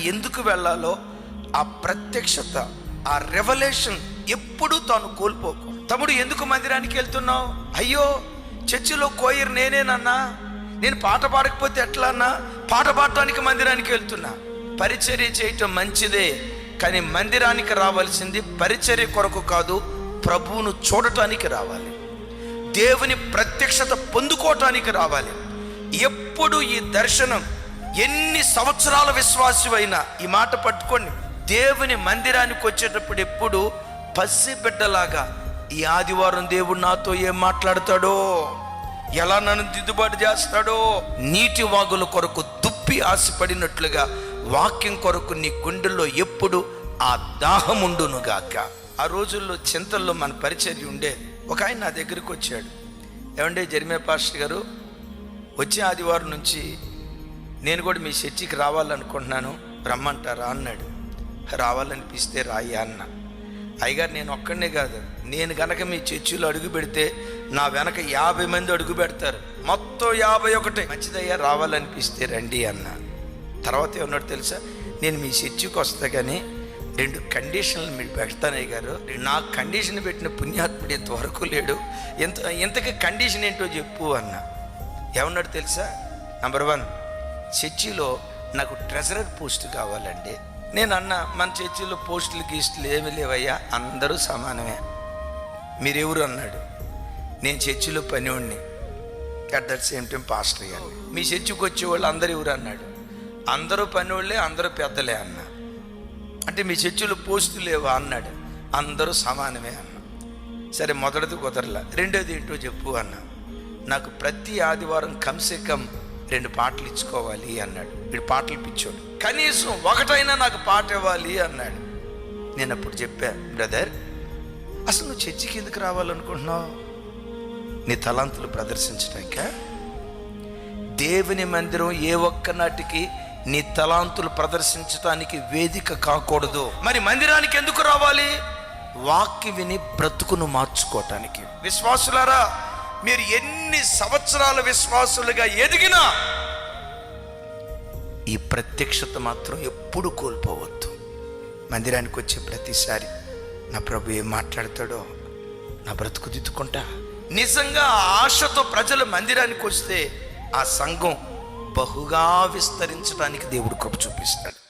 ఎందుకు వెళ్ళాలో ఆ ప్రత్యక్షత ఆ రెవల్యూషన్ ఎప్పుడూ తాను కోల్పోకు. తమ్ముడు ఎందుకు మందిరానికి వెళ్తున్నావు? అయ్యో చర్చిలో కోయిర్ నేనేనన్నా నేను పాట పాడకపోతే ఎట్లా అన్నా? పాట పాడటానికి మందిరానికి వెళ్తున్నా. పరిచర్య చేయటం మంచిదే కానీ మందిరానికి రావాల్సింది పరిచర్య కొరకు కాదు ప్రభువును చూడటానికి రావాలి. దేవుని ప్రత్యక్షత పొందుకోవటానికి రావాలి. ఎప్పుడు ఈ దర్శనం ఎన్ని సంవత్సరాల విశ్వాసమైనా ఈ మాట పట్టుకోండి. దేవుని మందిరానికి వచ్చేటప్పుడు ఎప్పుడు పసి బిడ్డలాగా ఈ ఆదివారం దేవుడు నాతో ఏం మాట్లాడతాడో? ఎలా నన్ను దిద్దుబాటు చేస్తాడో? నీటి వాగుల కొరకు దుప్పి ఆశపడినట్లుగా వాక్యం కొరకు నీ గుండెల్లో ఎప్పుడు ఆ దాహం ఉండునుగాక ఆ రోజుల్లో చింతల్లో మన పరిచర్య ఉండేది ఒక ఆయన నా దగ్గరికి వచ్చాడు. ఏమంటే జరిమే పాస్టర్ గారు వచ్చే ఆదివారం నుంచి నేను కూడా మీ చర్చికి రావాలనుకుంటున్నాను. రమ్మంటారా? అన్నాడు. రావాలనిపిస్తే రాయి అన్న. అయ్యగారు నేను ఒక్కడనే కాదు. నేను గనక మీ చర్చిలో అడుగు పెడితే నా వెనక యాభై మంది అడుగు పెడతారు. మొత్తం యాభై ఒకటే. మంచిదయ్యా రావాలనిపిస్తే రండి అన్న. తర్వాత ఏమన్నాడు తెలుసా? నేను మీ చర్చికి వస్తా కానీ రెండు కండిషన్లు మీరు పెడతానయ్య గారు నా కండిషన్ పెట్టిన పుణ్యాత్ముడు ఇంతవరకు లేడు. ఎంత ఇంతకీ కండిషన్ ఏంటో చెప్పు అన్న. ఏమన్నాడు తెలుసా? నంబర్ వన్ చర్చిలో నాకు ట్రెజరర్ పోస్ట్ కావాలండి. నేను అన్న మన చర్చిలో పోస్టులు గీస్టులు ఏమి లేవయ్యా అందరూ సమానమే. మీరెవరు అన్నాడు. నేను చర్చిలో పనివాడిని at that same time pastor అయ్యాను మీ చర్చికి వచ్చేవాళ్ళు అందరు ఎవరు అన్నాడు. అందరూ పనివాళ్ళే అందరూ పెద్దలే అన్నా. అంటే మీ చర్చిలో పోస్టులు లేవా అన్నాడు. అందరూ సమానమే అన్న. సరే మొదటిది కుదరలా. రెండోది ఏంటో చెప్పు అన్న. నాకు ప్రతి ఆదివారం కమ్సే కమ్ రెండు పాటలు ఇచ్చుకోవాలి అన్నాడు. వీడు పాటలు పిచ్చోడు. కనీసం ఒకటైనా నాకు పాట ఇవ్వాలి అన్నాడు. నేను అప్పుడు చెప్పా బ్రదర్ అసలు నువ్వు చర్చికి ఎందుకు రావాలనుకుంటున్నావు? నీ తలాంతులు ప్రదర్శించడానికా? దేవుని మందిరం ఏ ఒక్క నాటికి నీ తలాంతులు ప్రదర్శించడానికి వేదిక కాకూడదు. మరి మందిరానికి ఎందుకు రావాలి? వాక్య విని బ్రతుకును మార్చుకోవటానికి విశ్వాసులారా మీరు ఎన్ని సంవత్సరాల విశ్వాసులుగా ఎదిగినా ఈ ప్రత్యక్షత మాత్రం ఎప్పుడు కోల్పోవద్దు. మందిరానికి వచ్చే ప్రతిసారి నా ప్రభు ఏం మాట్లాడతాడో నా బ్రతుకు దిద్దుకుంటా. నిజంగా ఆశతో ప్రజలు మందిరానికి వస్తే ఆ సంఘం బహుగా విస్తరించడానికి దేవుడు కృప చూపిస్తాడు.